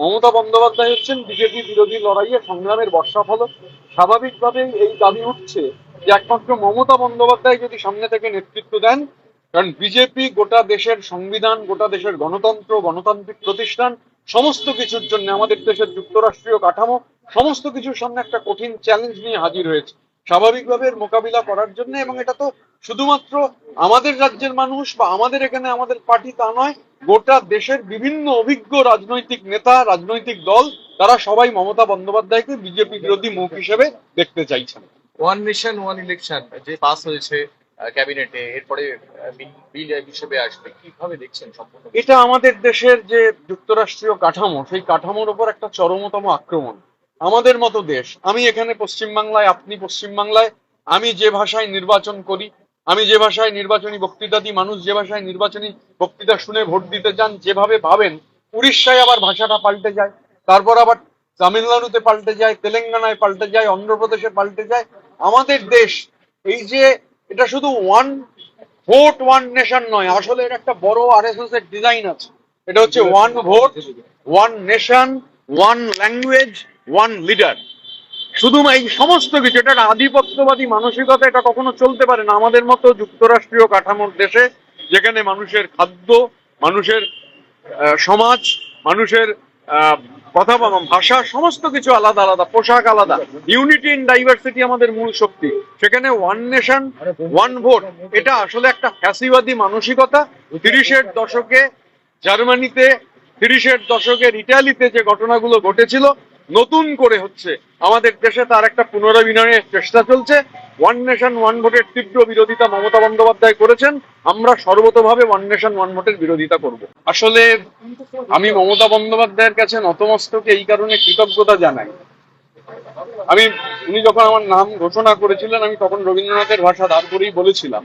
মমতা বন্দ্যোপাধ্যায় হচ্ছেন বিজেপি বিরোধী লড়াইয়ে সংগ্রামের বর্ষাফল স্বাভাবিকভাবেই এই দাবি উঠছে যে একমাত্র মমতা বন্দ্যোপাধ্যায় যদি সামনে থেকে নেতৃত্ব দেন, কারণ বিজেপি গোটা দেশের সংবিধান, গোটা দেশের গণতন্ত্র, গণতান্ত্রিক প্রতিষ্ঠান, সমস্ত কিছুর জন্য আমাদের দেশের যুক্তরাষ্ট্রীয় কাঠামো, সমস্ত কিছুর সামনে একটা কঠিন চ্যালেঞ্জ নিয়ে হাজির হয়েছে। স্বাভাবিকভাবে এর মোকাবিলা করার জন্য এবং এটা তো শুধুমাত্র আমাদের রাজ্যের মানুষ বা আমাদের এখানে আমাদের পার্টি তা নয় গোটা দেশের বিভিন্ন অভিজ্ঞ রাজনৈতিক নেতা রাজনৈতিক দল তারা সবাই মমতা বন্দ্যোপাধ্যায়কে বিজেপি বিরোধী মুখ হিসেবে দেখতে চাইছেন। ওয়ান নেশন ওয়ান ইলেকশন যে পাস হয়েছে ক্যাবিনেটে এরপরে বিল হিসেবে আসবে কীভাবে দেখছেন সম্পূর্ণ এটা আমাদের দেশের যে যুক্তরাষ্ট্রীয় কাঠামো সেই কাঠামোর উপর একটা চরমতম আক্রমণ। আমাদের মতো দেশ। আমি এখানে পশ্চিমবাংলায় আপনি পশ্চিমবাংলায়। আমি যে ভাষায় নির্বাচন করি আমি যে ভাষায় নির্বাচনী বক্তৃতা দিই মানুষ যে ভাষায় নির্বাচনী বক্তৃতা শুনে ভোট দিতে চান যেভাবে ভাবেন উড়িষ্যায় আবার ভাষাটা পাল্টে যায় তারপর আবার তামিলনাড়ুতে পাল্টে যায় তেলেঙ্গানায় পাল্টে যায় অন্ধ্রপ্রদেশে পাল্টে যায়। আমাদের দেশ এই যে এটা শুধু ওয়ান ভোট ওয়ান নেশন নয় আসলে এর একটা বড় আরএসএস এর ডিজাইন আছে। এটা হচ্ছে one vote one nation one language one leader শুধু এই সমস্ত কিছু, এটা আধিপত্যবাদী মানসিকতা, এটা কখনো চলতে পারে না। আমাদের মতো যুক্তরাষ্ট্রীয় কাঠামোর দেশে, যেখানে মানুষের খাদ্য, মানুষের সমাজ, মানুষের কথা ভাষা, সমস্ত কিছু আলাদা আলাদা, পোশাক আলাদা। ইউনিটি ইন ডাইভার্সিটি আমাদের মূল শক্তি। সেখানে ওয়ান নেশন ওয়ান ভোট এটা আসলে একটা ফ্যাসিবাদী মানসিকতা। তিরিশের দশকে জার্মানিতে, তিরিশের দশকের ইটালিতে যে ঘটনাগুলো ঘটেছিল নতুন করে হচ্ছে আমাদের দেশে তার একটা পুনরাবিনয়ের চেষ্টা চলছে। ওয়ান নেশন ওয়ান ভোটের তীব্র বিরোধিতা মমতা বন্দ্যোপাধ্যায় করেছেন। আমরা সর্বতভাবে ওয়ান নেশন ওয়ান ভোটের বিরোধিতা করব। আসলে আমি মমতা বন্দ্যোপাধ্যায়ের কাছে নতমস্তকে এই কারণে কৃতজ্ঞতা জানাই। আমি, উনি যখন আমার নাম ঘোষণা করেছিলেন, আমি তখন রবীন্দ্রনাথের ভাষা দাঁড় করেই বলেছিলাম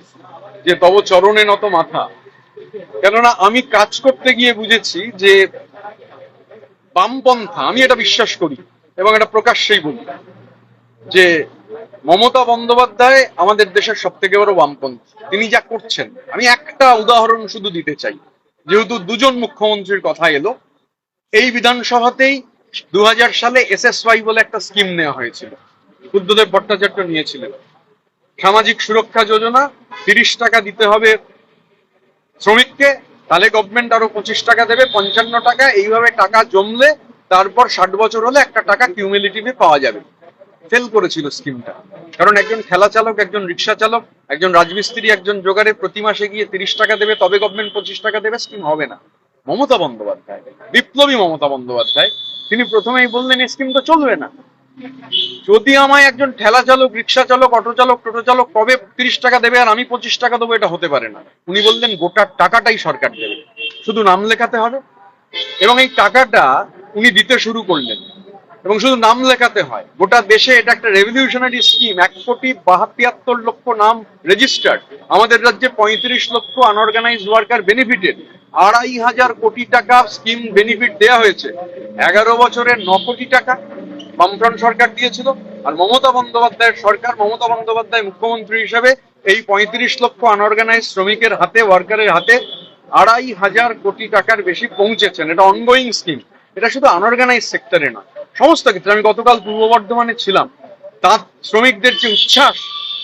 যে তব চরণে নত মাথা। কেননা আমি কাজ করতে গিয়ে বুঝেছি যে বামপন্থা, আমি এটা বিশ্বাস করি, এবং এটা প্রকাশ্যেই বলি, যে মমতা বন্দ্যোপাধ্যায় আমাদের দেশের সব থেকে বড় বামপন্থী। তিনি যা করছেন, আমি একটা উদাহরণ শুধু দিতে চাই। যেহেতু দুজন মুখ্যমন্ত্রীর কথা এলো, এই বিধানসভাতেই দু সালে এসএসওয়াই বলে একটা স্কিম নেওয়া হয়েছিল। বুদ্ধদেব ভট্টাচার্য নিয়েছিলেন। সামাজিক সুরক্ষা যোজনা, তিরিশ টাকা দিতে হবে শ্রমিককে তাহলে গভর্নমেন্ট আরও পঁচিশ টাকা দেবে, পঞ্চান্ন টাকা, এইভাবে টাকা জমলে তারপর ষাট বছর হলে একটা টাকা কিউমিলিটিভে পাওয়া যাবে। ফেল করেছিল স্কিমটা কারণ একজন খেলা চালক, একজন রিক্সা চালক, একজন রাজমিস্ত্রি, একজন জোগাড়ে প্রতি মাসে গিয়ে তিরিশ টাকা দেবে, তবে গভর্নমেন্ট পঁচিশ টাকা দেবে স্কিম হবে না। মমতা বন্দ্যোপাধ্যায়, বিপ্লবী মমতা বন্দ্যোপাধ্যায়, তিনি প্রথমেই বললেন, এই স্কিম তো চলবে না। যদি আমায় একজন ঠেলা চালক, রিক্সা চালক, অটো চালক, টোটো চালক, কবে তিরিশ টাকা দেবে আর আমি পঁচিশ টাকা দেবো এটা হতে পারে না। উনি বললেন, গোটা টাকাটাই সরকার দেবে। শুধু নাম লেখাতে হবে এবং এই টাকাটা উনি দিতে শুরু করলেন। এবং শুধু নাম লেখাতে হয়, গোটা দেশে এটা একটা রেভলিউশনারি স্কিম এক কোটি বাহাত্তর লক্ষ নাম রেজিস্টার্ড আমাদের রাজ্যে পঁয়ত্রিশ লক্ষ আনঅর্গানাইজ ওয়ার্কার বেনিফিটেড আড়াই হাজার কোটি টাকা স্কিম বেনিফিট দেওয়া হয়েছে। এগারো বছরের ন কোটি টাকা। বামফ্রন্ট সরকার দিয়েছিল, আর মমতা বন্দ্যোপাধ্যায়ের সরকার, মমতা বন্দ্যোপাধ্যায় মুখ্যমন্ত্রী হিসেবে এই পঁয়ত্রিশ লক্ষ আনঅর্গানাইজ শ্রমিকের হাতে ওয়ার্কারের হাতে আড়াই হাজার কোটি টাকার বেশি পৌঁছেছেন। এটা অনগোয়িং স্কিম এটা শুধু আনঅর্গানাইজ সেক্টরে না সমস্ত ক্ষেত্রে, আমি গতকাল পূর্ব বর্ধমানে ছিলাম। তাঁত শ্রমিকদের যে উচ্ছ্বাস,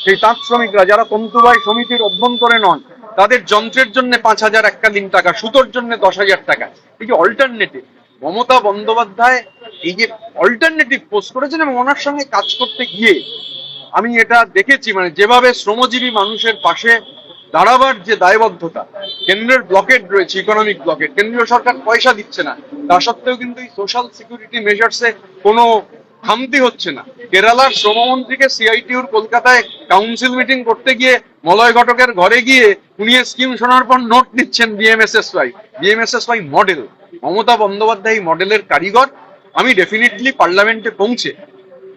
সেই তাঁত শ্রমিকরা যারা তন্তুবাই সমিতির অভ্যন্তরে নন, তাদের যন্ত্রের জন্য পাঁচ হাজার এককালীন টাকা, সুতোর জন্য দশ হাজার টাকা। এই যে অল্টারনেটিভ মমতা বন্দ্যোপাধ্যায় এই যে অল্টারনেটিভ পোস্ট করেছেন এবং ওনার সঙ্গে কাজ করতে গিয়ে আমি এটা দেখেছি মানে যেভাবে শ্রমজীবী মানুষের পাশে দাঁড়াবার যে দায়বদ্ধতা, কেন্দ্রের ব্লকেট রয়েছে ইকোনমিক ব্লকেট কেন্দ্রীয় সরকার পয়সা দিচ্ছে না, তা সত্ত্বেও কিন্তু এই সোশ্যাল সিকিউরিটি মেজার্সে কোনো খামতি হচ্ছে না। কেরালার শ্রমমন্ত্রীকে সিআইটিউর কলকাতায় কাউন্সিল মিটিং করতে গিয়ে মলয় ঘটকের ঘরে গিয়ে উনি স্কিম শোনার পর নোট নিচ্ছেন BMSSY BMSSY model Mamata Bandyopadhyay মডেলের কারিগর, আমি ডেফিনেটলি পার্লামেন্টে পৌঁছে,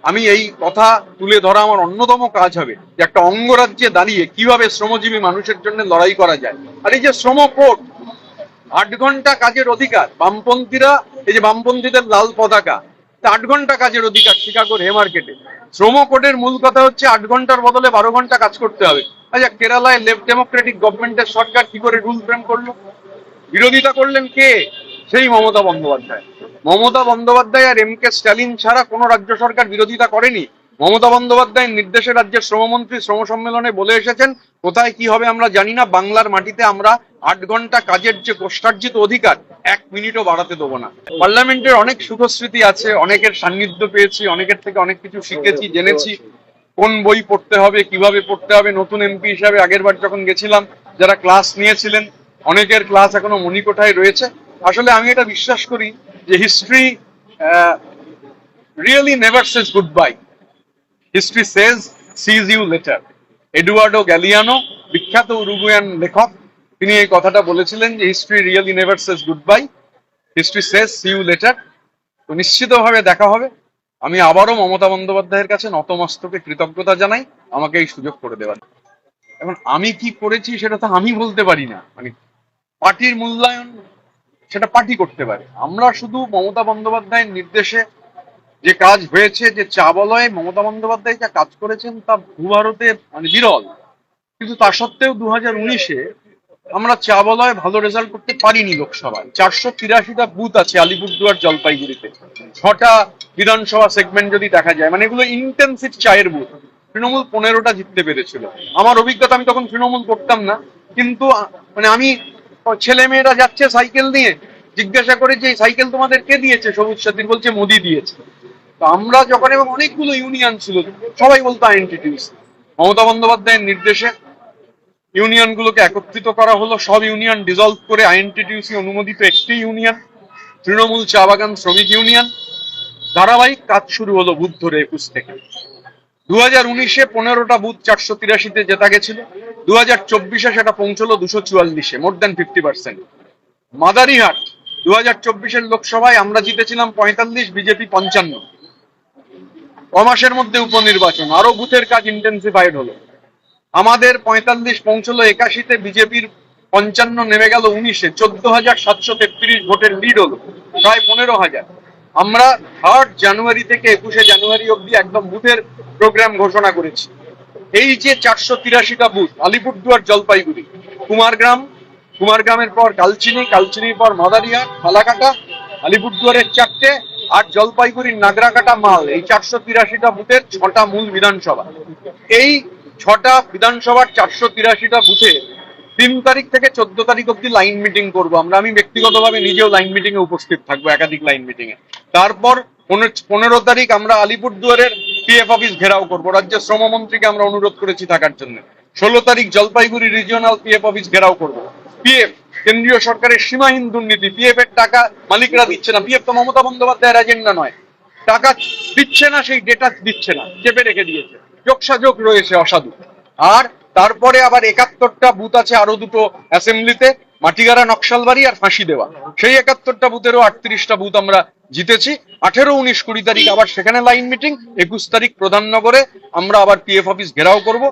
আমি এই কথা তুলে ধরা আমার অন্যতম কাজ হবে যে একটা অঙ্গরাজ্যে দাঁড়িয়ে কীভাবে শ্রমজীবী মানুষের জন্য লড়াই করা যায়। আর এই যে শ্রম কোড, আট ঘণ্টা কাজের অধিকার, বামপন্থীরা, এই যে বামপন্থীদের লাল পতাকা আট ঘণ্টা কাজের অধিকার শিকাগোর হে মার্কেটে শ্রম কোডের মূল কথা হচ্ছে আট ঘণ্টার বদলে বারো ঘণ্টা কাজ করতে হবে। আচ্ছা কেরালায় লেফট ডেমোক্রেটিক গভর্নমেন্টের সরকার কি করে রুল ফ্রেম করল? বিরোধিতা করলেন কে? সেই মমতা বন্দ্যোপাধ্যায়। মমতা বন্দ্যোপাধ্যায় আর এম কে স্ট্যালিন ছাড়া কোনো রাজ্য সরকার বিরোধিতা করেনি। মমতা বন্দ্যোপাধ্যায়ের নির্দেশে রাজ্যের শ্রমমন্ত্রী শ্রম সম্মেলনে বলে এসেছেন, কোথায় কি হবে আমরা জানি না, বাংলার মাটিতে আমরা আট ঘণ্টা কাজের যে কোষ্টার্জিত অধিকার, এক মিনিটও বাড়াতে দেবো না। পার্লামেন্টের অনেক সুখস্মৃতি আছে, অনেকের সান্নিধ্য পেয়েছি, অনেকের থেকে অনেক কিছু শিখেছি, জেনেছি। কোন বই পড়তে হবে, কীভাবে পড়তে হবে, নতুন এমপি হিসাবে আগের বার যখন গেছিলাম, যারা ক্লাস নিয়েছিলেন, অনেকের ক্লাস এখনও মণিকোঠায় রয়েছে। আসলে আমি এটা বিশ্বাস করি যে history really never says goodbye history says sees you later Eduardo Galeano বিখ্যাত উরুগুয়ান লেখক, তিনি এই কথাটা বলেছিলেন যে history really never says goodbye history says see you later তো নিশ্চিতভাবে দেখা হবে। আমি আবারও মমতা বন্দ্যোপাধ্যায়ের কাছে নতমস্তকে কৃতজ্ঞতা জানাই। আমাকে এই সুযোগ করে দেওয়ার এখন আমি কি করেছি সেটা তো আমি বলতে পারি না। মানে পার্টির মূল্যায়ন সেটা পার্টি করতে পারে। আমরা শুধু মমতা বন্দ্যোপাধ্যায়ের নির্দেশে যে কাজ হয়েছে, যে চা বলয়ে মমতা বন্দ্যোপাধ্যায় যা কাজ করেছেন তা ভূভারতে মানে বিরল। কিন্তু তা সত্ত্বেও দু হাজার উনিশে আমরা চা বলয়ে ভালো রেজাল্ট করতে পারিনি লোকসভায়। চারশো তিরাশিটা বুথ আছে আলিপুরদুয়ার, জলপাইগুড়িতে। ছটা বিধানসভা সেগমেন্ট যদি দেখা যায় মানে এগুলো ইন্টেন্সিভ চায়ের বুথ। তৃণমূল পনেরোটা জিততে পেরেছিল। আমার অভিজ্ঞতা, আমি তখন তৃণমূল করতাম না। কিন্তু মানে আমি ছেলে মেয়েরা যাচ্ছে সাইকেল নিয়ে, জিজ্ঞাসা করে যে সাইকেল তোমাদের কে দিয়েছে? সবুজ সাথী বলছে, মোদি দিয়েছে। তো আমরা যখন, এবং অনেকগুলো ইউনিয়ন ছিল, সবাই বলতো আইএনটিটিউসি মমতা বন্দ্যোপাধ্যায়ের নির্দেশে ইউনিয়ন গুলোকে একত্রিত করা হলো, সব ইউনিয়ন ডিজলভ করে আইএনটিটিউসি অনুমোদিত একটি ইউনিয়ন, তৃণমূল চা বাগান শ্রমিক ইউনিয়ন। ধারাবাহিক কাজ শুরু হলো বুথ ধরে একুশ থেকে। দু হাজার উনিশে পনেরোটা বুথ চারশো তিরাশিতে জেতা গেছিল। দু হাজার চব্বিশে সেটা পৌঁছলো দুশো চুয়াল্লিশে more than fifty percent Madarihat দু হাজার চব্বিশের লোকসভায় আমরা জিতেছিলাম পঁয়তাল্লিশ, বিজেপি পঞ্চান্ন। কমাসের মধ্যে উপনির্বাচন আরও বুথের কাজ ইন্টেন্সিফাইড হলো। আমাদের পঁয়তাল্লিশ পৌঁছলো একাশিতে, বিজেপির পঞ্চান্ন নেমে গেল উনিশে। চোদ্দ হাজার সাতশো তেত্রিশ ভোটের লিড হলো, প্রায় পনেরো হাজার। আমরা থার্ড জানুয়ারি থেকে একুশে জানুয়ারি অবধি একদম বুথের প্রোগ্রাম ঘোষণা করেছি। এই যে চারশো তিরাশিটা বুথ, আলিপুরদুয়ার, জলপাইগুড়ি, কুমারগ্রাম, কুমারগ্রামের পর কালচিনি, কালচিনির পর মাদারিয়া ফালাকাটা, আলিপুরদুয়ারের চারটে আর জলপাইগুড়ির নাগরাকাটা মাল, এই চারশো তিরাশিটা বুথের ছটা মূল বিধানসভা। এই ছটা বিধানসভার চারশো তিরাশিটা বুথে তিন তারিখ থেকে চোদ্দ তারিখ অব্দি লাইন মিটিং করব। আমরা, আমি ব্যক্তিগতভাবে নিজেও লাইন মিটিং এ উপস্থিত থাকব, একাধিক লাইন মিটিং এ তারপর পনেরো- তারিখ আমরা আলিপুরদুয়ারের পিএফ অফিস ঘেরাও করব। রাজ্যের শ্রমমন্ত্রীকে আমরা অনুরোধ করেছি থাকার জন্য। ষোলো তারিখ জলপাইগুড়ি রিজিওনাল পিএফ অফিস ঘেরাও করব। পিএফ কেন্দ্রীয় সরকারের সীমাহীন দুর্নীতি। পিএফ এর টাকা মালিকরা দিচ্ছে না। পিএফ তো মমতা বন্দ্যোপাধ্যায়ের এজেন্ডা নয়। টাকা দিচ্ছে না, সেই ডেটা দিচ্ছে না। চেপে রেখে দিয়েছে। যোগসাযোগ রয়েছে অসাধু। আর তারপরে আবার একাত্তরটা বুথ আছে আরও দুটো অ্যাসেম্বলিতে মাটিগাড়া নকশালবাড়ি আর ফাঁসি দেওয়া। সেই একাত্তরটা বুথেরও আটত্রিশটা বুথ আমরা জিতেছি। আঠেরো, উনিশ, কুড়ি তারিখ আবার সেখানে লাইন মিটিং। একুশ তারিখ প্রধাননগরে আমরা আবার পিএফ অফিস ঘেরাও করব।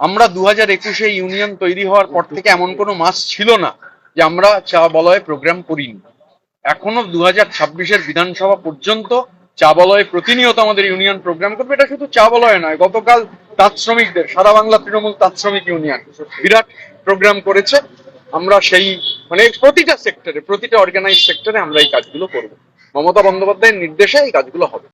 আমরা দু হাজার একুশে ইউনিয়ন তৈরি হওয়ার পর থেকে এমন কোনো মাস ছিল না যে আমরা চা বলয়ে প্রোগ্রাম করিনি। এখনও দু হাজার ছাব্বিশের বিধানসভা পর্যন্ত চা বলয়ে প্রতিনিয়ত আমাদের ইউনিয়ন প্রোগ্রাম করবে। এটা শুধু চা বলয়ে নয়, গতকাল তাঁত শ্রমিকদের, সারা বাংলা তৃণমূল তাঁত শ্রমিক ইউনিয়ন বিরাট প্রোগ্রাম করেছে। আমরা সেই মানে প্রতিটা সেক্টরে প্রতিটা অর্গানাইজ সেক্টরে আমরা এই কাজগুলো করব। মমতা বন্দ্যোপাধ্যায়ের নির্দেশে এই কাজগুলো হবে।